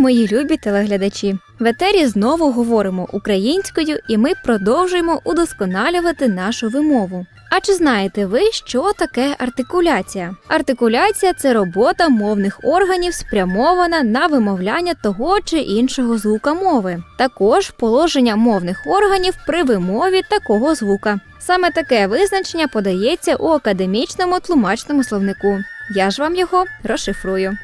мої любі телеглядачі! В етері знову говоримо українською, і ми продовжуємо удосконалювати нашу вимову. А чи знаєте ви, що таке артикуляція? Артикуляція це робота мовних органів, спрямована на вимовляння того чи іншого звука мови. Також положення мовних органів при вимові такого звука. Саме таке визначення подається у академічному тлумачному словнику. Я ж вам його розшифрую.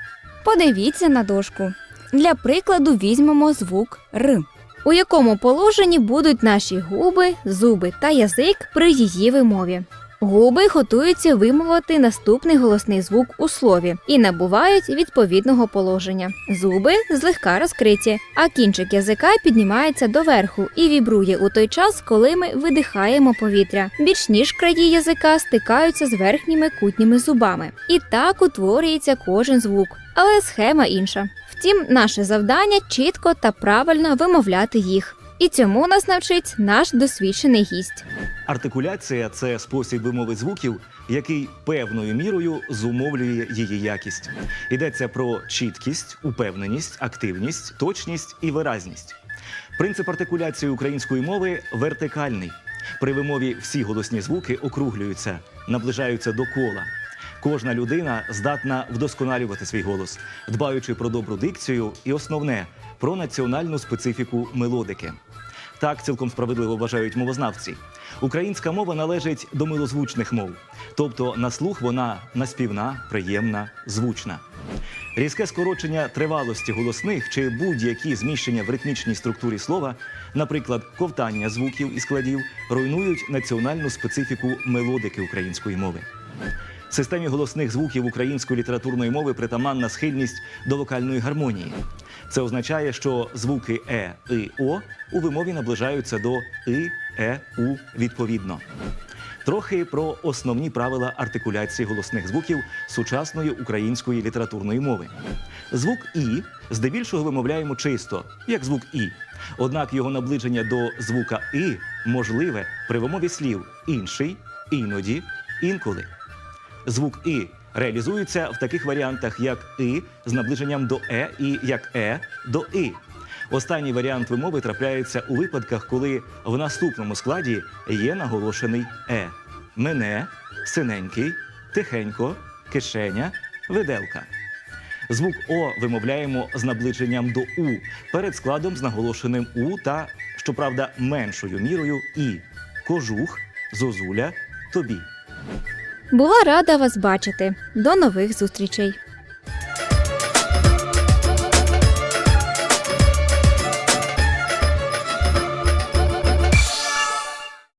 Подивіться на дошку. Для прикладу візьмемо звук Р, у якому положенні будуть наші губи, зуби та язик при її вимові. Губи готуються вимовити наступний голосний звук у слові і набувають відповідного положення. Зуби злегка розкриті, а кінчик язика піднімається доверху і вібрує у той час, коли ми видихаємо повітря. Більш ніж краї язика стикаються з верхніми кутніми зубами. І так утворюється кожен звук, але схема інша. Втім, наше завдання чітко та правильно вимовляти їх. І цьому нас навчить наш досвідчений гість. Артикуляція це спосіб вимови звуків, який певною мірою зумовлює її якість. Йдеться про чіткість, упевненість, активність, точність і виразність. Принцип артикуляції української мови вертикальний. При вимові всі голосні звуки округлюються, наближаються до кола. Кожна людина здатна вдосконалювати свій голос, дбаючи про добру дикцію і основне про національну специфіку мелодики. Так цілком справедливо вважають мовознавці. Українська мова належить до милозвучних мов, тобто на слух вона наспівна, приємна, звучна. Різке скорочення тривалості голосних чи будь-які зміщення в ритмічній структурі слова, наприклад, ковтання звуків і складів, руйнують національну специфіку мелодики української мови. Системі голосних звуків української літературної мови притаманна схильність до вокальної гармонії. Це означає, що звуки е, и, о у вимові наближаються до и, е, у відповідно. Трохи про основні правила артикуляції голосних звуків сучасної української літературної мови. Звук і здебільшого вимовляємо чисто, як звук і. Однак його наближення до звука і можливе при вимові слів інший, іноді, інколи. Звук і реалізується в таких варіантах, як і з наближенням до е і як е до і. Останній варіант вимови трапляється у випадках, коли в наступному складі є наголошений е. Мене, синенький, тихенько, кишеня, виделка. Звук О вимовляємо з наближенням до У перед складом з наголошеним У та, щоправда, меншою мірою І. Кожух, зозуля, тобі. Була рада вас бачити. До нових зустрічей!